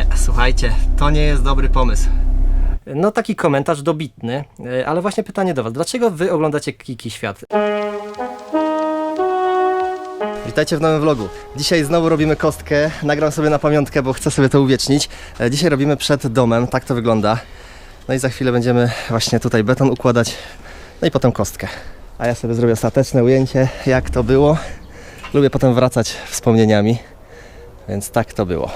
Nie, słuchajcie, to nie jest dobry pomysł. No taki komentarz dobitny, e, ale właśnie pytanie do Was. Dlaczego Wy oglądacie Kiki Świat? Witajcie w nowym vlogu. Dzisiaj znowu robimy kostkę. Nagram sobie na pamiątkę, bo chcę sobie to uwiecznić. E, Dzisiaj robimy przed domem, tak to wygląda. No i za chwilę będziemy właśnie tutaj beton układać, no i potem kostkę. A ja sobie zrobię ostateczne ujęcie, jak to było. Lubię potem wracać wspomnieniami, więc tak to było.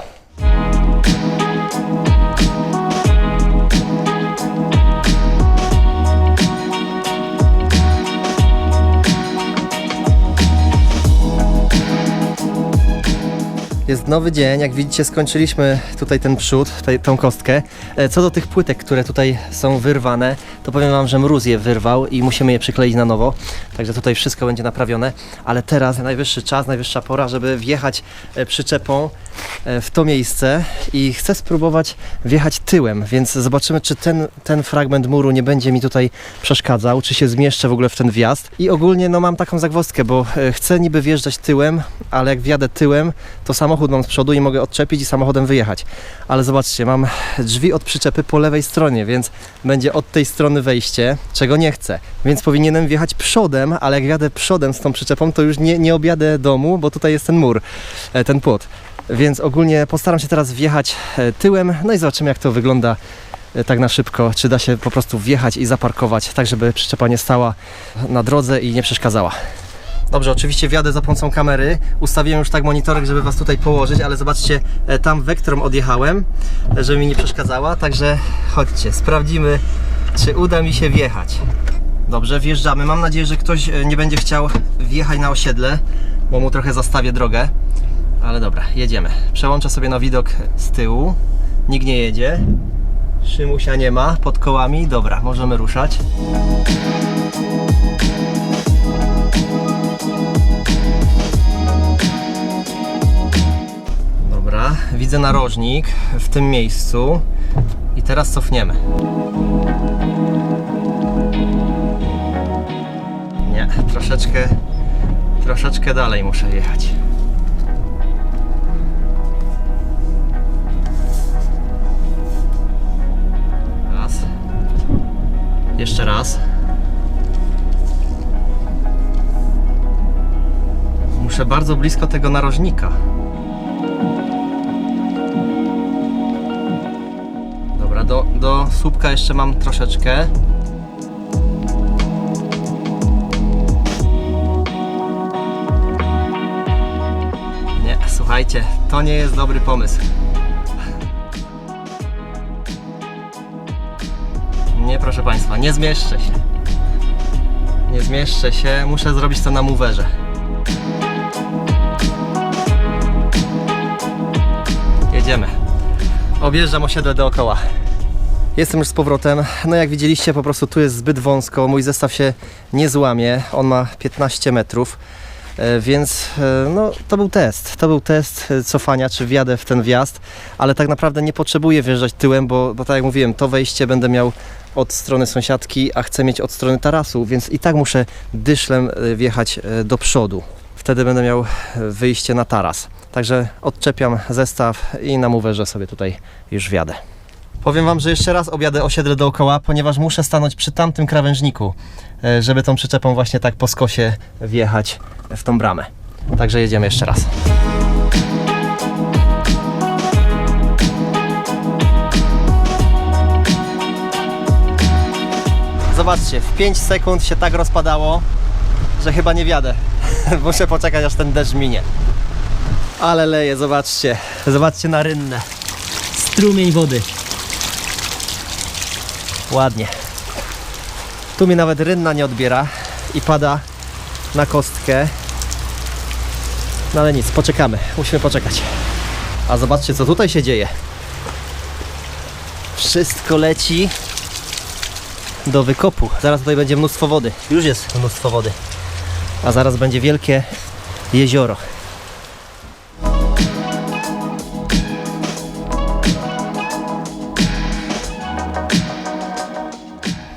Jest nowy dzień, jak widzicie skończyliśmy tutaj ten przód, tą kostkę. E, Co do tych płytek, które tutaj są wyrwane, to powiem Wam, że mróz je wyrwał i musimy je przykleić na nowo. Także tutaj wszystko będzie naprawione, ale teraz najwyższy czas, najwyższa pora, żeby wjechać e, przyczepą w to miejsce i chcę spróbować wjechać tyłem, więc zobaczymy, czy ten, ten fragment muru nie będzie mi tutaj przeszkadzał, czy się zmieszczę w ogóle w ten wjazd. I ogólnie no mam taką zagwozdkę, bo e, chcę niby wjeżdżać tyłem, ale jak wjadę tyłem, to samochód mam z przodu i mogę odczepić i samochodem wyjechać. Ale zobaczcie, mam drzwi od przyczepy po lewej stronie, więc będzie od tej strony wejście, czego nie chcę. Więc powinienem wjechać przodem, ale jak wjadę przodem z tą przyczepą, to już nie, nie objadę domu, bo tutaj jest ten mur, e, ten płot. Więc ogólnie postaram się teraz wjechać e, tyłem, no i zobaczymy jak to wygląda e, tak na szybko, czy da się po prostu wjechać i zaparkować, tak żeby przyczepa nie stała na drodze i nie przeszkadzała. Dobrze, oczywiście wjadę za pomocą kamery. Ustawiłem już tak monitorek, żeby Was tutaj położyć, ale zobaczcie, e, tam wektorem odjechałem, żeby mi nie przeszkadzała. Także chodźcie, sprawdzimy, czy uda mi się wjechać. Dobrze, wjeżdżamy. Mam nadzieję, że ktoś nie będzie chciał wjechać na osiedle, bo mu trochę zastawię drogę. Ale dobra, jedziemy. Przełączę sobie na widok z tyłu. Nikt nie jedzie. Szymusia nie ma pod kołami. Dobra, możemy ruszać. Dobra, widzę narożnik w tym miejscu i teraz cofniemy. Nie, troszeczkę, troszeczkę dalej muszę jechać. Jeszcze raz. Muszę bardzo blisko tego narożnika. Dobra, do, do słupka jeszcze mam troszeczkę. Nie, słuchajcie, to nie jest dobry pomysł. Proszę Państwa, nie zmieszczę się. Nie zmieszczę się, muszę zrobić to na moverze. Jedziemy. Objeżdżam osiedle dookoła. Jestem już z powrotem. No jak widzieliście, po prostu tu jest zbyt wąsko. Mój zestaw się nie złamie. On ma 15 metrów. E, Więc e, no, to był test. To był test e, cofania, czy wjadę w ten wjazd, ale tak naprawdę nie potrzebuję wjeżdżać tyłem, bo, bo tak jak mówiłem, to wejście będę miał od strony sąsiadki, a chcę mieć od strony tarasu, więc i tak muszę dyszlem e, wjechać e, do przodu. Wtedy będę miał e, wyjście na taras. Także odczepiam zestaw i na moverze sobie tutaj już wjadę. Powiem Wam, że jeszcze raz objadę osiedle dookoła, ponieważ muszę stanąć przy tamtym krawężniku, żeby tą przyczepą właśnie tak po skosie wjechać w tą bramę. Także jedziemy jeszcze raz. Zobaczcie, w 5 sekund się tak rozpadało, że chyba nie wjadę. Muszę poczekać aż ten deszcz minie. Ale leje, zobaczcie. Zobaczcie na rynnę. Strumień wody. Ładnie. Tu mi nawet rynna nie odbiera i pada na kostkę. No ale nic, poczekamy. Musimy poczekać. A zobaczcie, co tutaj się dzieje. Wszystko leci do wykopu. Zaraz tutaj będzie mnóstwo wody. Już jest mnóstwo wody. A zaraz będzie wielkie jezioro.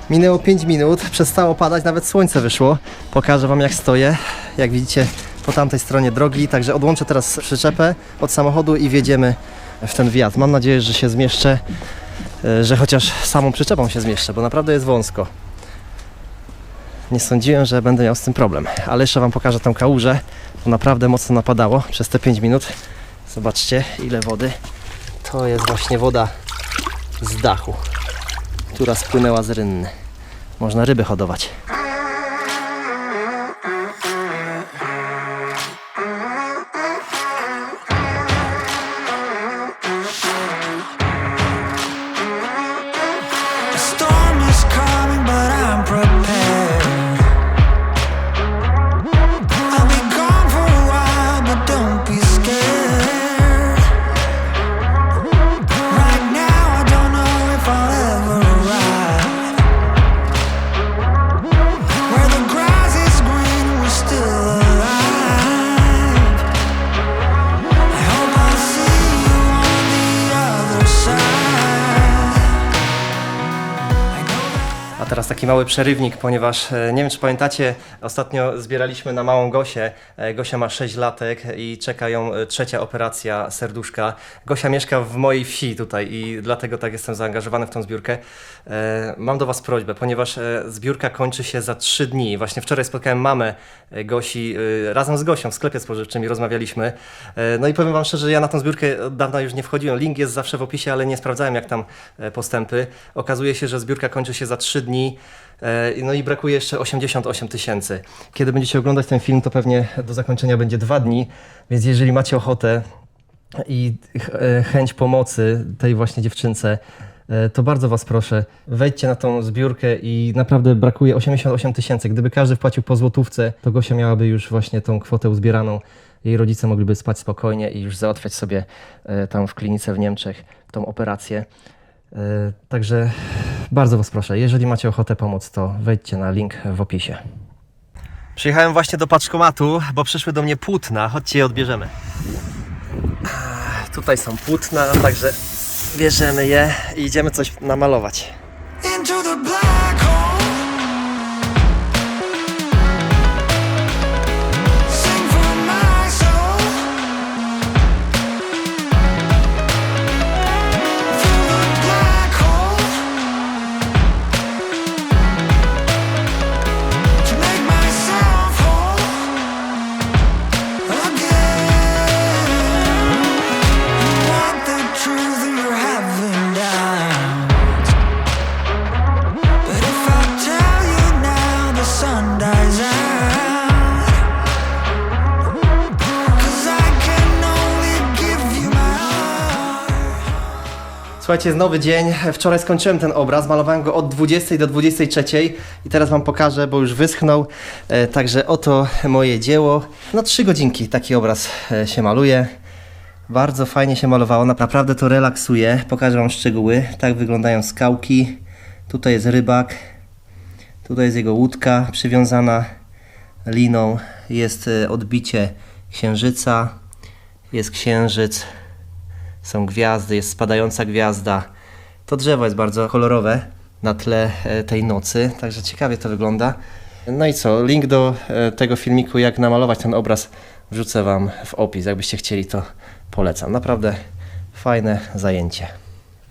Minęło 5 minut, przestało padać, nawet słońce wyszło. Pokażę Wam jak stoję. Jak widzicie po tamtej stronie drogi, także odłączę teraz przyczepę od samochodu i wjedziemy w ten wjazd. Mam nadzieję, że się zmieszczę, że chociaż samą przyczepą się zmieszczę, bo naprawdę jest wąsko. Nie sądziłem, że będę miał z tym problem, ale jeszcze Wam pokażę tą kałużę. To naprawdę mocno napadało przez te 5 minut. Zobaczcie, ile wody. To jest właśnie woda z dachu, która spłynęła z rynny. Można ryby hodować. Teraz taki mały przerywnik, ponieważ e, nie wiem czy pamiętacie, ostatnio zbieraliśmy na małą Gosię. E, Gosia ma 6 latek i czeka ją e, trzecia operacja serduszka. Gosia mieszka w mojej wsi tutaj i dlatego tak jestem zaangażowany w tą zbiórkę. Mam do Was prośbę, ponieważ zbiórka kończy się za 3 dni. Właśnie wczoraj spotkałem mamę Gosi razem z Gosią w sklepie spożywczym i rozmawialiśmy. No i powiem Wam szczerze, że ja na tą zbiórkę od dawna już nie wchodziłem. Link jest zawsze w opisie, ale nie sprawdzałem jak tam postępy. Okazuje się, że zbiórka kończy się za 3 dni. E, No i brakuje jeszcze 88 tysięcy. Kiedy będziecie oglądać ten film, to pewnie do zakończenia będzie dwa dni, więc jeżeli macie ochotę i e, chęć pomocy tej właśnie dziewczynce, e, to bardzo Was proszę, wejdźcie na tą zbiórkę i naprawdę brakuje 88 tysięcy. Gdyby każdy wpłacił po złotówce, to Gosia miałaby już właśnie tą kwotę uzbieraną. Jej rodzice mogliby spać spokojnie i już załatwiać sobie tam w klinice w Niemczech tą operację. E, Także bardzo Was proszę, jeżeli macie ochotę pomóc, to wejdźcie na link w opisie. Przyjechałem właśnie do paczkomatu, bo przyszły do mnie płótna. Chodźcie je odbierzemy. Tutaj są płótna, także bierzemy je i idziemy coś namalować. Słuchajcie, jest nowy dzień. Wczoraj skończyłem ten obraz, malowałem go od 20 do 23 i teraz Wam pokażę, bo już wyschnął. E, Także oto moje dzieło. No trzy godzinki taki obraz e, się maluje. Bardzo fajnie się malowało, naprawdę to relaksuje. Pokażę Wam szczegóły. Tak wyglądają skałki. Tutaj jest rybak. Tutaj jest jego łódka przywiązana liną. Jest e, odbicie księżyca. Jest księżyc są gwiazdy, jest spadająca gwiazda. To drzewo jest bardzo kolorowe na tle e, tej nocy, także ciekawie to wygląda. No i co, link do e, tego filmiku, jak namalować ten obraz, wrzucę Wam w opis. Jakbyście chcieli, to polecam. Naprawdę fajne zajęcie.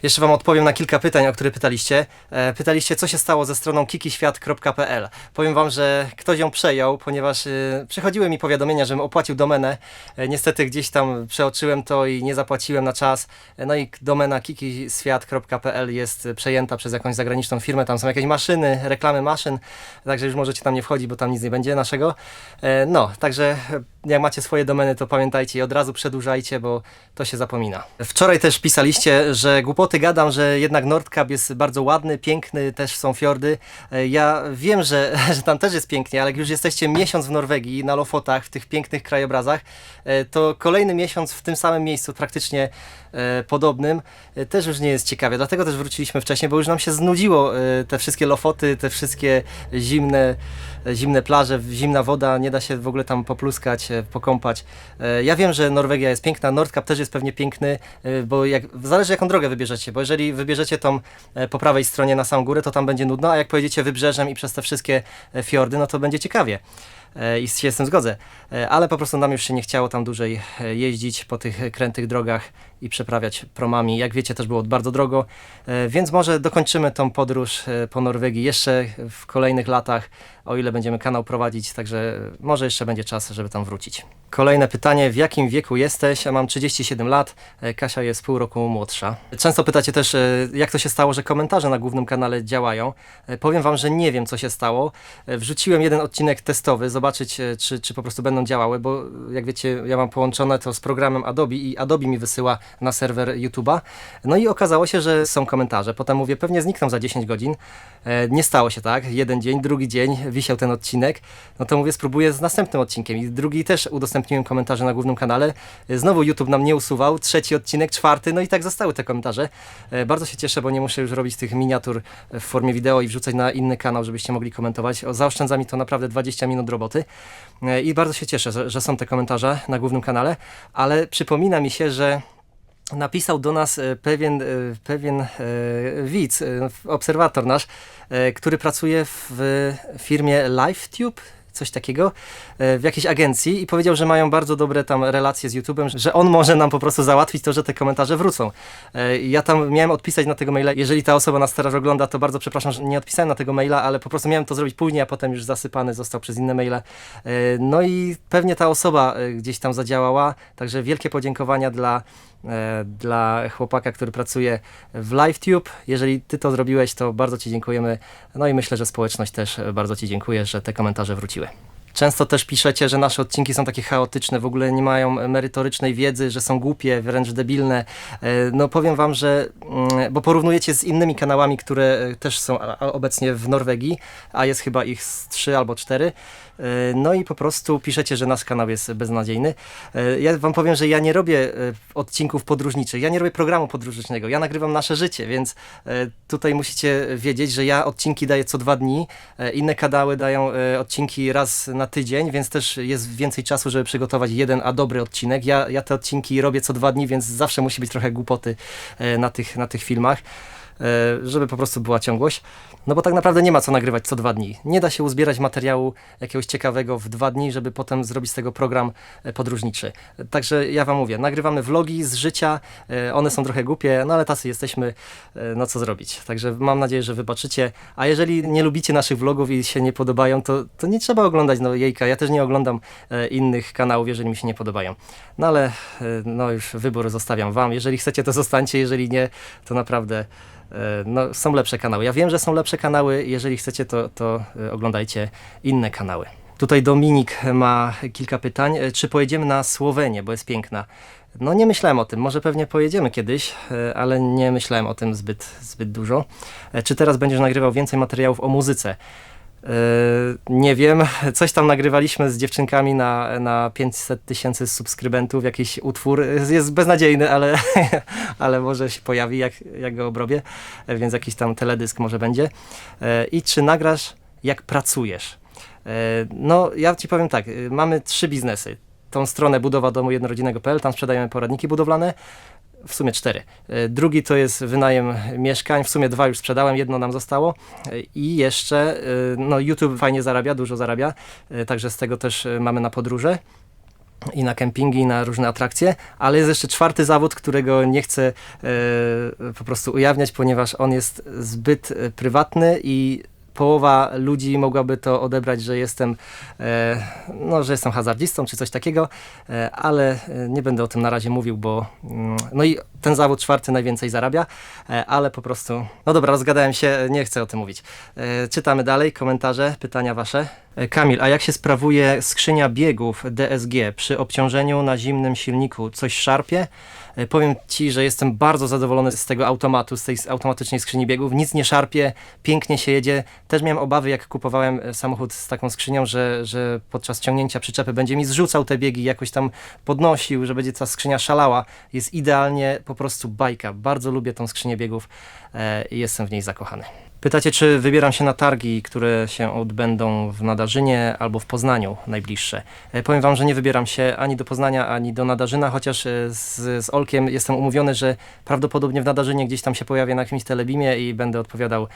Jeszcze Wam odpowiem na kilka pytań, o które pytaliście. E, pytaliście, co się stało ze stroną kikiświat.pl. Powiem Wam, że ktoś ją przejął, ponieważ e, przychodziły mi powiadomienia, żebym opłacił domenę. E, niestety gdzieś tam przeoczyłem to i nie zapłaciłem na czas. No i domena kikiświat.pl jest przejęta przez jakąś zagraniczną firmę. Tam są jakieś maszyny, reklamy maszyn, także już możecie tam nie wchodzić, bo tam nic nie będzie naszego. No, także jak macie swoje domeny, to pamiętajcie i od razu przedłużajcie, bo to się zapomina. Wczoraj też pisaliście, że głupoty gadam, że jednak Nordkap jest bardzo ładny, piękny, też są fiordy. E, Ja wiem, że, że tam też jest pięknie, ale jak już jesteście miesiąc w Norwegii, na Lofotach, w tych pięknych krajobrazach, e, to kolejny miesiąc w tym samym miejscu, praktycznie e, podobnym, też już nie jest ciekawie. Dlatego też wróciliśmy wcześniej, bo już nam się znudziło te wszystkie Lofoty, te wszystkie zimne, zimne plaże, zimna woda, nie da się w ogóle tam popluskać, e, pokąpać. E, Ja wiem, że Norwegia jest piękna, Nordkap też jest pewnie piękny, e, bo jak, zależy jaką drogę wybierzecie, bo jeżeli wybierzecie tą po prawej stronie na samą górę, to tam będzie nudno, a jak pojedziecie wybrzeżem i przez te wszystkie fiordy, no to będzie ciekawie. E, i się z tym zgodzę. E, ale po prostu nam już się nie chciało tam dłużej e, jeździć po tych krętych drogach i przeprawiać promami. Jak wiecie, też było bardzo drogo, więc może dokończymy tą podróż po Norwegii jeszcze w kolejnych latach, o ile będziemy kanał prowadzić, także może jeszcze będzie czas, żeby tam wrócić. Kolejne pytanie, w jakim wieku jesteś? Ja mam 37 lat, Kasia jest pół roku młodsza. Często pytacie też, jak to się stało, że komentarze na głównym kanale działają. Powiem wam, że nie wiem, co się stało. Wrzuciłem jeden odcinek testowy, zobaczyć, e, czy, czy po prostu będą działały, bo jak wiecie, ja mam połączone to z programem Adobe i Adobe mi wysyła na serwer YouTube'a. No i okazało się, że są komentarze. Potem mówię, pewnie znikną za 10 godzin. E, Nie stało się tak. Jeden dzień, drugi dzień wisiał ten odcinek. No to mówię, spróbuję z następnym odcinkiem. I drugi też udostępniłem komentarze na głównym kanale. E, Znowu YouTube nam nie usuwał. Trzeci odcinek, czwarty, no i tak zostały te komentarze. Bardzo się cieszę, bo nie muszę już robić tych miniatur w formie wideo i wrzucać na inny kanał, żebyście mogli komentować. Zaoszczędza mi to naprawdę 20 minut roboty. E, I bardzo się cieszę, że, że są te komentarze na głównym kanale, ale przypomina mi się, że napisał do nas e, pewien, e, pewien widz, obserwator nasz, który pracuje w firmie LiveTube, coś takiego, e, w jakiejś agencji i powiedział, że mają bardzo dobre tam relacje z YouTube'em, że on może nam po prostu załatwić to, że te komentarze wrócą. E, Ja tam miałem odpisać na tego maila, jeżeli ta osoba nas teraz ogląda, to bardzo przepraszam, że nie odpisałem na tego maila, ale po prostu miałem to zrobić później, a potem już zasypany został przez inne maile. E, No i pewnie ta osoba gdzieś tam zadziałała, także wielkie podziękowania dla dla chłopaka, który pracuje w LiveTube. Jeżeli ty to zrobiłeś, to bardzo ci dziękujemy. No i myślę, że społeczność też bardzo ci dziękuję, że te komentarze wróciły. Często też piszecie, że nasze odcinki są takie chaotyczne, w ogóle nie mają merytorycznej wiedzy, że są głupie, wręcz debilne. E, No powiem wam, że, mm, bo porównujecie z innymi kanałami, które też są obecnie w Norwegii, a jest chyba ich trzy albo cztery. E, No i po prostu piszecie, że nasz kanał jest beznadziejny. E, Ja wam powiem, że ja nie robię e, odcinków podróżniczych, ja nie robię programu podróżniczego, ja nagrywam nasze życie, więc tutaj musicie wiedzieć, że ja odcinki daję co dwa dni, inne kanały dają odcinki raz na tydzień, więc też jest więcej czasu, żeby przygotować jeden, a dobry odcinek. Ja, ja te odcinki robię co dwa dni, więc zawsze musi być trochę głupoty na tych, na tych filmach żeby po prostu była ciągłość. No bo tak naprawdę nie ma co nagrywać co dwa dni. Nie da się uzbierać materiału jakiegoś ciekawego w dwa dni, żeby potem zrobić z tego program e, podróżniczy. Także ja wam mówię, nagrywamy vlogi z życia, e, one są trochę głupie, no ale tacy jesteśmy, e, no co zrobić. Także mam nadzieję, że wybaczycie. A jeżeli nie lubicie naszych vlogów i się nie podobają, to, to nie trzeba oglądać, no jejka, ja też nie oglądam e, innych kanałów, jeżeli mi się nie podobają. No ale e, no już wybór zostawiam wam. Jeżeli chcecie, to zostańcie, jeżeli nie, to naprawdę e, no, są lepsze kanały. Ja wiem, że są lepsze kanały. Jeżeli chcecie, to, to e, oglądajcie inne kanały. Tutaj Dominik ma kilka pytań. E, Czy pojedziemy na Słowenię, bo jest piękna? No nie myślałem o tym. Może pewnie pojedziemy kiedyś, e, ale nie myślałem o tym zbyt, zbyt dużo. E, Czy teraz będziesz nagrywał więcej materiałów o muzyce? E, Nie wiem, coś tam nagrywaliśmy z dziewczynkami na, na 500 tysięcy subskrybentów, jakiś utwór, jest beznadziejny, ale, ale może się pojawi, jak, jak go obrobię, więc jakiś tam teledysk może będzie. E, I czy nagrasz, jak pracujesz? E, No, ja ci powiem tak, y, mamy trzy biznesy. Tą stronę budowa domu jednorodzinnego.pl, tam sprzedajemy poradniki budowlane, w sumie cztery. E, Drugi to jest wynajem mieszkań, w sumie dwa już sprzedałem, jedno nam zostało. E, I jeszcze, e, no YouTube fajnie zarabia, dużo zarabia, także z tego też mamy na podróże i na kempingi, i na różne atrakcje, ale jest jeszcze czwarty zawód, którego nie chcę po prostu ujawniać, ponieważ on jest zbyt prywatny i połowa ludzi mogłaby to odebrać, że jestem, e, no, że jestem hazardzistą czy coś takiego, e, ale e, nie będę o tym na razie mówił, bo mm, no i ten zawód czwarty najwięcej zarabia, e, ale po prostu, no dobra, rozgadałem się, nie chcę o tym mówić. E, czytamy dalej, komentarze, pytania wasze. E, Kamil, a jak się sprawuje skrzynia biegów DSG przy obciążeniu na zimnym silniku? Coś szarpie? Powiem Ci, że jestem bardzo zadowolony z tego automatu, z tej automatycznej skrzyni biegów. Nic nie szarpie, pięknie się jedzie. Też miałem obawy, jak kupowałem samochód z taką skrzynią, że, że podczas ciągnięcia przyczepy będzie mi zrzucał te biegi, jakoś tam podnosił, że będzie ta skrzynia szalała. Jest idealnie, po prostu bajka. Bardzo lubię tą skrzynię biegów e, i jestem w niej zakochany. Pytacie, czy wybieram się na targi, które się odbędą w Nadarzynie albo w Poznaniu najbliższe. E, Powiem wam, że nie wybieram się ani do Poznania, ani do Nadarzyna, chociaż e, z, z Olkiem jestem umówiony, że prawdopodobnie w Nadarzynie gdzieś tam się pojawię na jakimś telebimie i będę odpowiadał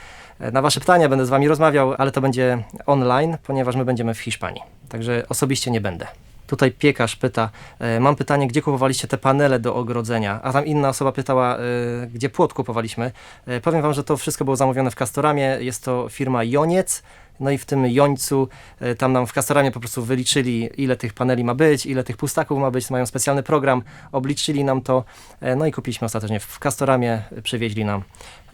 na wasze pytania, będę z wami rozmawiał, ale to będzie online, ponieważ my będziemy w Hiszpanii. Także osobiście nie będę. Tutaj piekarz pyta, e, mam pytanie, gdzie kupowaliście te panele do ogrodzenia? A tam inna osoba pytała, e, gdzie płot kupowaliśmy. E, powiem wam, że to wszystko było zamówione w Castoramie. Jest to firma Joniec. No i w tym Jońcu, tam nam w Castoramie po prostu wyliczyli, ile tych paneli ma być, ile tych pustaków ma być. Mają specjalny program, obliczyli nam to. No i kupiliśmy ostatecznie w Castoramie, przywieźli nam.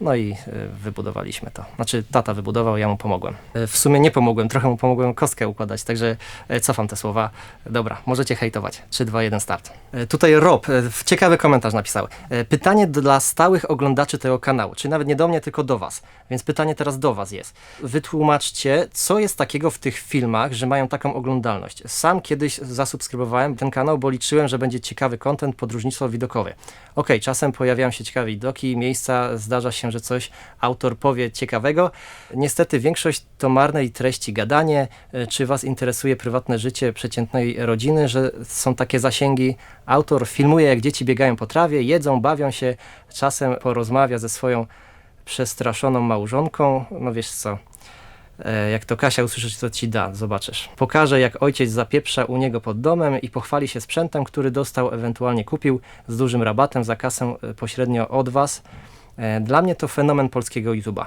No i e, wybudowaliśmy to. Znaczy, tata wybudował, ja mu pomogłem. E, W sumie nie pomogłem, trochę mu pomogłem kostkę układać, także e, cofam te słowa. Dobra, możecie hejtować. 3, 2, 1, start. Tutaj Rob ciekawy komentarz napisał. Pytanie dla stałych oglądaczy tego kanału, czyli nawet nie do mnie, tylko do was. Więc pytanie teraz do was jest. Wytłumaczcie, co jest takiego w tych filmach, że mają taką oglądalność. Sam kiedyś zasubskrybowałem ten kanał, bo liczyłem, że będzie ciekawy content, podróżnictwo widokowe. Okej, czasem pojawiają się ciekawe widoki, miejsca, zdarza się, że coś autor powie ciekawego. Niestety większość to marnej treści gadanie. E, Czy Was interesuje prywatne życie przeciętnej rodziny, że są takie zasięgi? Autor filmuje, jak dzieci biegają po trawie, jedzą, bawią się, czasem porozmawia ze swoją przestraszoną małżonką. No wiesz co, E, Jak to Kasia usłyszysz, to ci da, zobaczysz. Pokaże, jak ojciec zapieprza u niego pod domem i pochwali się sprzętem, który dostał, ewentualnie kupił z dużym rabatem za kasę e, pośrednio od was. E, Dla mnie to fenomen polskiego YouTube'a.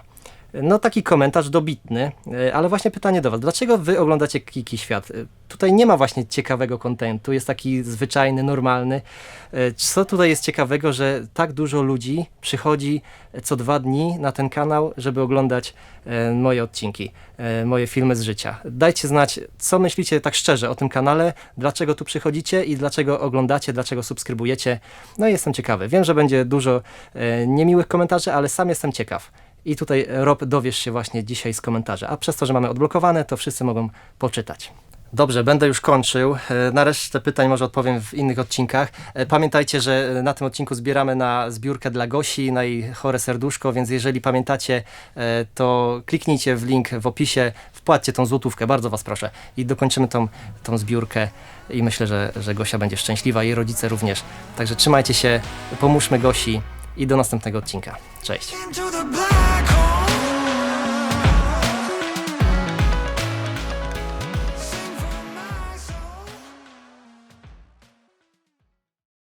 No taki komentarz dobitny, e, ale właśnie pytanie do was. Dlaczego wy oglądacie Kiki Świat? E, Tutaj nie ma właśnie ciekawego kontentu, jest taki zwyczajny, normalny. E, Co tutaj jest ciekawego, że tak dużo ludzi przychodzi co dwa dni na ten kanał, żeby oglądać moje odcinki, moje filmy z życia. Dajcie znać, co myślicie tak szczerze o tym kanale, dlaczego tu przychodzicie i dlaczego oglądacie, dlaczego subskrybujecie. No i jestem ciekawy. Wiem, że będzie dużo niemiłych komentarzy, ale sam jestem ciekaw. I tutaj Rob dowiesz się właśnie dzisiaj z komentarzy. A przez to, że mamy odblokowane, to wszyscy mogą poczytać. Dobrze, będę już kończył. E, Na resztę pytań może odpowiem w innych odcinkach. E, Pamiętajcie, że e, na tym odcinku zbieramy na zbiórkę dla Gosi, na jej chore serduszko, więc jeżeli pamiętacie, to kliknijcie w link w opisie, wpłaccie tą złotówkę, bardzo Was proszę. I dokończymy tą, tą zbiórkę i myślę, że, że Gosia będzie szczęśliwa, jej rodzice również. Także trzymajcie się, pomóżmy Gosi i do następnego odcinka. Cześć.